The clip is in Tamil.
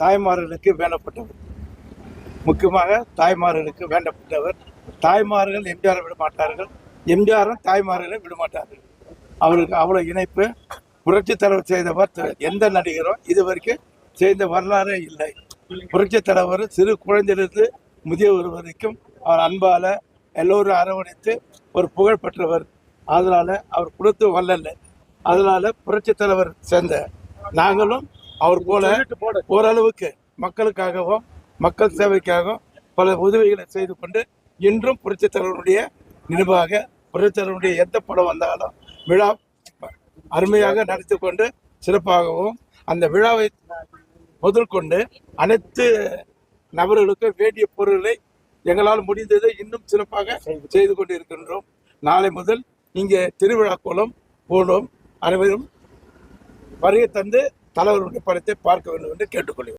தாய்மார்களுக்கு வேண்டப்பட்டவர். முக்கியமாக தாய்மார்களுக்கு வேண்டப்பட்டவர். தாய்மார்கள் எம்ஜிஆரை விடமாட்டார்கள் எம்ஜிஆரும் தாய்மார்களை விடமாட்டார்கள் அவருக்கு அவ்வளோ இணைப்பு. புரட்சி தலைவர் செய்தவர் எந்த நடிகரும் இது வரைக்கும் செய்த வரலாறே இல்லை. புரட்சி தலைவர் சிறு குழந்தையிலிருந்து முதியவர் வரைக்கும் அவர் அன்பால் எல்லோரும் அரவணைத்து ஒரு புகழ் பெற்றவர். அதனால் அவர் கொடுத்து வல்லல்ல. அதனால் புரட்சி தலைவர் சேர்ந்த நாங்களும் அவர் போல ஓரளவுக்கு மக்களுக்காகவும் மக்கள் சேவைக்காகவும் பல உதவிகளை செய்து கொண்டு இன்றும் புரட்சி தலைவருடைய நினைவாக புரட்சி தலைவருடைய எந்த படம் வந்தாலும் விழா அருமையாக நடத்தி கொண்டு சிறப்பாகவும் அந்த விழாவை முதல் கொண்டு அனைத்து நபர்களுக்கும் வேண்டிய பொருளை எங்களால் முடிந்ததை இன்னும் சிறப்பாக செய்து கொண்டு இருக்கின்றோம் நாளை முதல் இங்கே திருவிழா கோலம் போனோம். அனைவரும் வருகை தந்து தலைவர்களுடைய படத்தை பார்க்க வேண்டும் என்று கேட்டுக்கொள்கிறேன்.